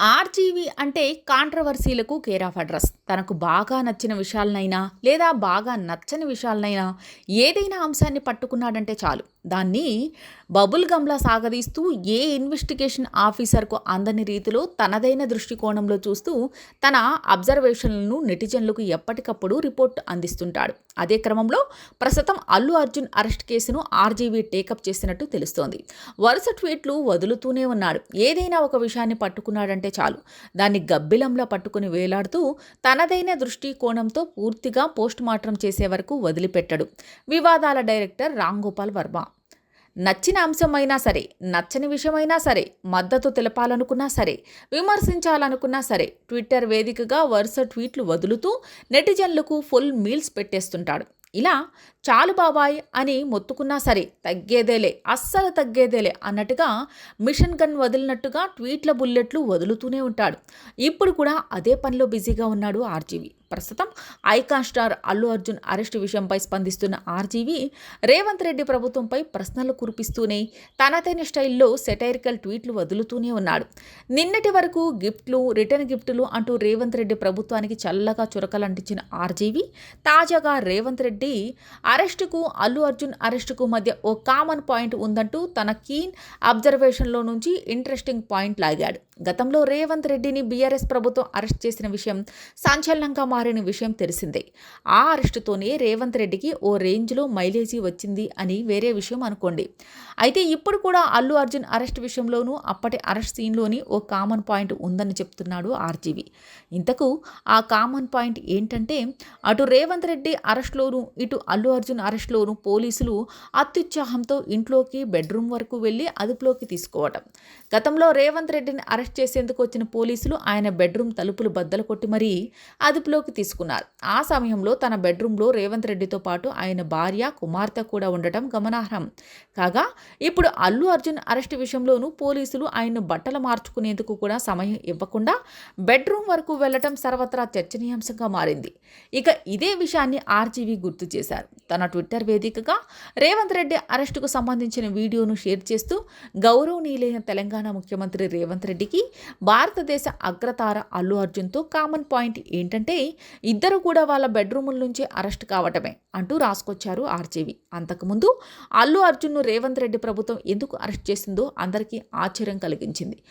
RGV అంటే కాంట్రవర్సీలకు care of address. తనకు బాగా నచ్చిన విషయాలనైనా లేదా బాగా నచ్చని విషయాలనైనా ఏదైనా అంశాన్ని పట్టుకున్నాడంటే చాలు. దాన్ని బబుల్ గమ్లా సాగదీస్తూ ఏ ఇన్వెస్టిగేషన్ ఆఫీసర్కు అందని రీతిలో తనదైన దృష్టికోణంలో చూస్తూ తన అబ్జర్వేషన్లను నెటిజన్లకు ఎప్పటికప్పుడు రిపోర్ట్ అందిస్తుంటాడు. అదే క్రమంలో ప్రస్తుతం అల్లు అర్జున్ అరెస్ట్ కేసును ఆర్జీవీ టేకప్ చేసినట్టు తెలుస్తోంది. వరుస ట్వీట్లు వదులుతూనే ఉన్నాడు. ఏదైనా ఒక విషయాన్ని పట్టుకున్నాడంటే చాలు. దాన్ని గబ్బిలంలో పట్టుకుని వేలాడుతూ తనదైన దృష్టికోణంతో పూర్తిగా పోస్ట్ మార్టం చేసే వరకు వదిలిపెట్టడు. వివాదాల డైరెక్టర్ రామ్ గోపాల్ వర్మ. నచ్చిన అంశమైనా సరే నచ్చని విషయమైనా సరే మద్దతు తెలపాలనుకున్నా సరే విమర్శించాలనుకున్నా సరే ట్విట్టర్ వేదికగా వరుస ట్వీట్లు వదులుతూ నెటిజన్లకు ఫుల్ మీల్స్ పెట్టేస్తుంటాడు. ఇలా చాలు బాబాయ్ అని మొత్తుకున్నా సరే తగ్గేదేలే అస్సలు తగ్గేదేలే అన్నట్టుగా మిషన్ గన్ వదిలినట్టుగా ట్వీట్ల బుల్లెట్లు వదులుతూనే ఉంటాడు. ఇప్పుడు కూడా అదే పనిలో బిజీగా ఉన్నాడు ఆర్జీవి. ప్రస్తుతం icon star Allu Arjun arrest విషయంపై స్పందిస్తున్న ఆర్జీవి రేవంత్ రెడ్డి ప్రభుత్వంపై ప్రశ్నలు కురిపిస్తూనే తనతైన స్టైల్లో సెటైరికల్ ట్వీట్లు వదులుతూనే ఉన్నాడు. నిన్నటి వరకు గిఫ్ట్లు రిటర్న్ గిఫ్ట్లు అంటూ రేవంత్ రెడ్డి ప్రభుత్వానికి చల్లగా చురకలంటించిన ఆర్జీవి తాజాగా రేవంత్ రెడ్డి అరెస్టుకు అల్లు అర్జున్ అరెస్టుకు మధ్య ఓ కామన్ పాయింట్ ఉందంటూ తన కీన్ అబ్జర్వేషన్లో నుంచి ఇంట్రెస్టింగ్ పాయింట్ లాగాడు. గతంలో రేవంత్ రెడ్డిని బీఆర్ఎస్ ప్రభుత్వం అరెస్ట్ చేసిన విషయం సంచలనంగా మారిన విషయం తెలిసిందే. ఆ అరెస్టుతోనే రేవంత్ రెడ్డికి ఓ రేంజ్లో మైలేజీ వచ్చింది అని వేరే విషయం అనుకోండి. అయితే ఇప్పుడు కూడా అల్లు అర్జున్ అరెస్ట్ విషయంలోనూ అప్పటి అరెస్ట్ సీన్లోని ఓ కామన్ పాయింట్ ఉందని చెప్తున్నాడు ఆర్జీవి. ఇంతకు ఆ కామన్ పాయింట్ ఏంటంటే అటు రేవంత్ రెడ్డి అరెస్ట్లోనూ ఇటు అల్లు అర్జున్ అరెస్ట్లోనూ పోలీసులు అత్యుత్సాహంతో ఇంట్లోకి బెడ్రూమ్ వరకు వెళ్ళి అదుపులోకి తీసుకోవటం. గతంలో రేవంత్ రెడ్డిని అరెస్ట్ చేసేందుకు వచ్చిన పోలీసులు ఆయన బెడ్రూమ్ తలుపులు బద్దలు కొట్టి మరీ అదుపులోకి తీసుకున్నారు. ఆ సమయంలో తన బెడ్రూమ్లో రేవంత్ రెడ్డితో పాటు ఆయన భార్య కుమార్తె కూడా ఉండటం గమనార్హం. కాగా ఇప్పుడు అల్లు అర్జున్ అరెస్ట్ విషయంలోనూ పోలీసులు ఆయన్ను బట్టలు మార్చుకునేందుకు కూడా సమయం ఇవ్వకుండా బెడ్రూమ్ వరకు వెళ్ళటం సర్వత్రా చర్చనీయాంశంగా మారింది. ఇక ఇదే విషయాన్ని ఆర్జీవీ గుర్తు చేశారు. తన ట్విట్టర్ వేదికగా రేవంత్ రెడ్డి అరెస్టుకు సంబంధించిన వీడియోను షేర్ చేస్తూ గౌరవనీయులైన తెలంగాణ ముఖ్యమంత్రి రేవంత్ రెడ్డికి భారతదేశ అగ్రతార అల్లు అర్జున్తో కామన్ పాయింట్ ఏంటంటే ఇద్దరు కూడా వాళ్ళ బెడ్రూముల నుంచి అరెస్ట్ కావటమే అంటూ రాసుకొచ్చారు ఆర్జీవి. అంతకుముందు అల్లు అర్జున్ను రేవంత్ రెడ్డి ప్రభుత్వం ఎందుకు అరెస్ట్ చేసిందో అందరికీ ఆశ్చర్యం కలిగించింది.